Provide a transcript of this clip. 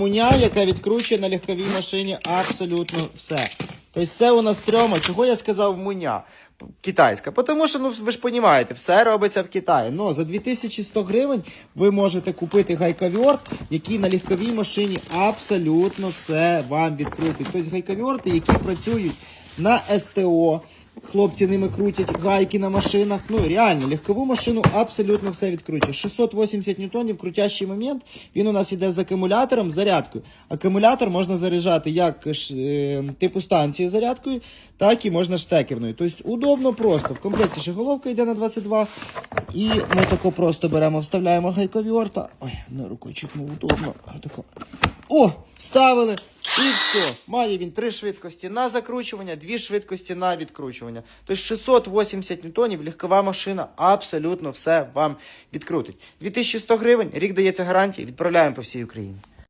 Муня, яка відкручує на легковій машині абсолютно все. Тобто це у нас трьома. Чого я сказав муня? Китайська. Тому що, ну ви ж розумієте, все робиться в Китаї. Ну, за 2100 гривень ви можете купити гайковерт, який на легковій машині абсолютно все вам відкрутить. Тобто гайковерти, які працюють на СТО. Хлопці ними крутять гайки на машинах. Ну реально, легкову машину абсолютно все відкручує. 680 ньютонів, крутящий момент. Він у нас іде з акумулятором, зарядкою. Акумулятор можна заряджати як е, типу станції зарядкою, так і можна штекерною. Тобто удобно просто. В комплекті ще головка йде на 22. І ми тако просто беремо, вставляємо гайковерта. Ой, на рукою чуть неудобно. Отако. О, ставили. І все. Має він три швидкості на закручування, дві швидкості на відкручування. Тобто 680 ньютонів, легкова машина абсолютно все вам відкрутить. 2100 гривень, рік дається гарантії, відправляємо по всій Україні.